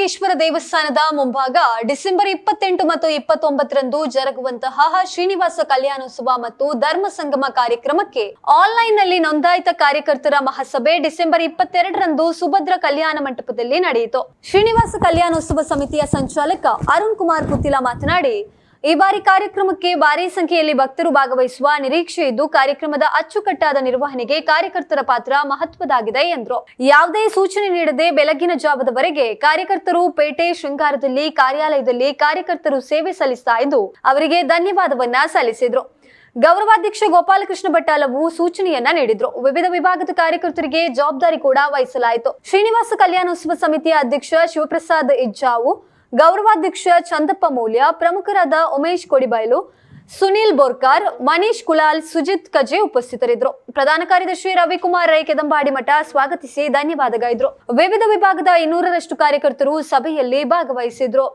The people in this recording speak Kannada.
ಸಿದ್ಧಲಿಂಗೇಶ್ವರ ದೇವಸ್ಥಾನದ ಮುಂಭಾಗ ಡಿಸೆಂಬರ್ ಇಪ್ಪತ್ತೆಂಟು ಮತ್ತು ಇಪ್ಪತ್ತೊಂಬತ್ತರಂದು ಜರುಗುವಂತಹ ಶ್ರೀನಿವಾಸ ಕಲ್ಯಾಣೋತ್ಸವ ಮತ್ತು ಧರ್ಮ ಸಂಗಮ ಕಾರ್ಯಕ್ರಮಕ್ಕೆ ಆನ್ಲೈನ್ನಲ್ಲಿ ನೋಂದಾಯಿತ ಕಾರ್ಯಕರ್ತರ ಮಹಾಸಭೆ ಡಿಸೆಂಬರ್ ಇಪ್ಪತ್ತೆರಡರಂದು ಸುಭದ್ರ ಕಲ್ಯಾಣ ಮಂಟಪದಲ್ಲಿ ನಡೆಯಿತು. ಶ್ರೀನಿವಾಸ ಕಲ್ಯಾಣೋತ್ಸವ ಸಮಿತಿಯ ಸಂಚಾಲಕ ಅರುಣ್ ಕುಮಾರ್ ಪುತ್ತಿಲ ಮಾತನಾಡಿ ಈ ಬಾರಿ ಕಾರ್ಯಕ್ರಮಕ್ಕೆ ಭಾರಿ ಸಂಖ್ಯೆಯಲ್ಲಿ ಭಕ್ತರು ಭಾಗವಹಿಸುವ ನಿರೀಕ್ಷೆ ಇದ್ದು ಕಾರ್ಯಕ್ರಮದ ಅಚ್ಚುಕಟ್ಟಾದ ನಿರ್ವಹಣೆಗೆ ಕಾರ್ಯಕರ್ತರ ಪಾತ್ರ ಮಹತ್ವದಾಗಿದೆ ಎಂದರು. ಯಾವುದೇ ಸೂಚನೆ ನೀಡದೆ ಬೆಳಗಿನ ಜಾವದವರೆಗೆ ಕಾರ್ಯಕರ್ತರು ಪೇಟೆ, ಶೃಂಗಾರದಲ್ಲಿ, ಕಾರ್ಯಾಲಯದಲ್ಲಿ ಕಾರ್ಯಕರ್ತರು ಸೇವೆ ಸಲ್ಲಿಸ್ತಾ ಎಂದು ಅವರಿಗೆ ಧನ್ಯವಾದವನ್ನ ಸಲ್ಲಿಸಿದರು. ಗೌರವಾಧ್ಯಕ್ಷ ಗೋಪಾಲಕೃಷ್ಣ ಭಟ್ಟಾಲವು ಸೂಚನೆಯನ್ನ ನೀಡಿದ್ರು. ವಿವಿಧ ವಿಭಾಗದ ಕಾರ್ಯಕರ್ತರಿಗೆ ಜವಾಬ್ದಾರಿ ಕೂಡ ವಹಿಸಲಾಯಿತು. ಶ್ರೀನಿವಾಸ ಕಲ್ಯಾಣೋತ್ಸವ ಸಮಿತಿಯ ಅಧ್ಯಕ್ಷ ಶಿವಪ್ರಸಾದ್ ಇಜ್ಜಾವು ಗೌರವಾಧ್ಯಕ್ಷ ಚಂದಪ್ಪ ಮೌಲ್ಯ, ಪ್ರಮುಖರಾದ ಉಮೇಶ್ ಕೊಡಿಬೈಲು, ಸುನೀಲ್ ಬೋರ್ಕಾರ್, ಮನೀಶ್ ಕುಲಾಲ್, ಸುಜಿತ್ ಕಜೆ ಉಪಸ್ಥಿತರಿದ್ದರು. ಪ್ರಧಾನ ಕಾರ್ಯದರ್ಶಿ ರವಿಕುಮಾರ್ ರೈ ಕೆದಂಬಾಡಿ ಮಠ ಸ್ವಾಗತಿಸಿ ಧನ್ಯವಾದಗಾಯಿದ್ರು ವಿವಿಧ ವಿಭಾಗದ ಇನ್ನೂರರಷ್ಟು ಕಾರ್ಯಕರ್ತರು ಸಭೆಯಲ್ಲಿ ಭಾಗವಹಿಸಿದ್ರು.